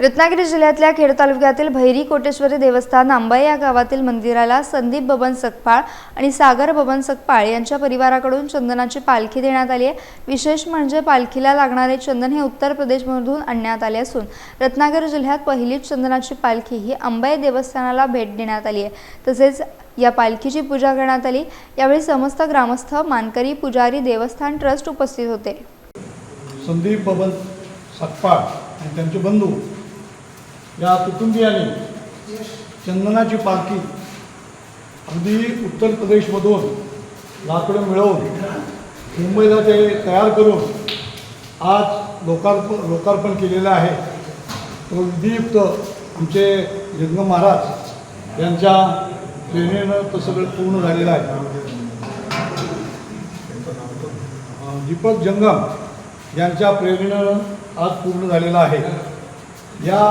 रत्नागिरी जिल्ह्यातल्या खेड तालुक्यातील भैरी कोटेश्वरी देवस्थान आंबाई या गावातील मंदिराला संदीप बबन सकपाळ आणि सागर बबन सकपाळ यांच्या परिवाराकडून चंदनाची पालखी देण्यात आली आहे. विशेष म्हणजे पालखीला लागणारे चंदन हे उत्तर प्रदेशमधून आणण्यात आले असून रत्नागिरी जिल्ह्यात पहिलीच चंदनाची पालखी ही अंबाई देवस्थानाला भेट देण्यात आली आहे. तसेच या पालखीची पूजा करण्यात आली. यावेळी समस्त ग्रामस्थ मानकरी पुजारी देवस्थान ट्रस्ट उपस्थित होते. संदीप बबन सकपाळ आणि त्यांचे बंधू या कुटुंबियांनी चंदनाची पालखी अगदी उत्तर प्रदेशमधून लाकडं मिळवून मुंबईला ते तयार करून आज लोकार्पण लोकार्पण केलेलं आहे. तो विधियुक्त आमचे लिंग महाराज यांच्या प्रेरणेनं तो सगळं पूर्ण झालेलं आहे. दीपक जंगम यांच्या प्रेरणेनं आज पूर्ण झालेला आहे. या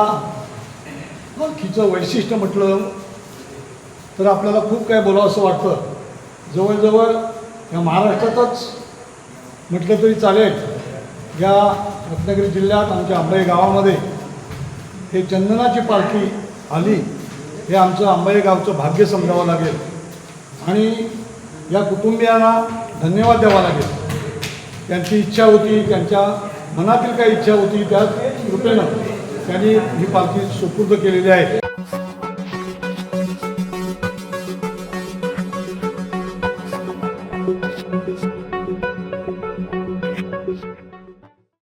पालखीचं वैशिष्ट्य म्हटलं तर आपल्याला खूप काय बोलावं असं वाटतं. जवळजवळ या महाराष्ट्रातच म्हटलं तरी चालेल. या रत्नागिरी जिल्ह्यात आमच्या आंबाई गावामध्ये हे चंदनाची पालखी आली हे आमचं आंबाई गावचं भाग्य समजावं लागेल. आणि या कुटुंबियांना धन्यवाद द्यावा लागेल. त्यांची इच्छा होती त्यांच्या मनातील काही इच्छा होती त्या कृपेनं त्यांनी ही पालखी सुपूर्द केलेली आहे.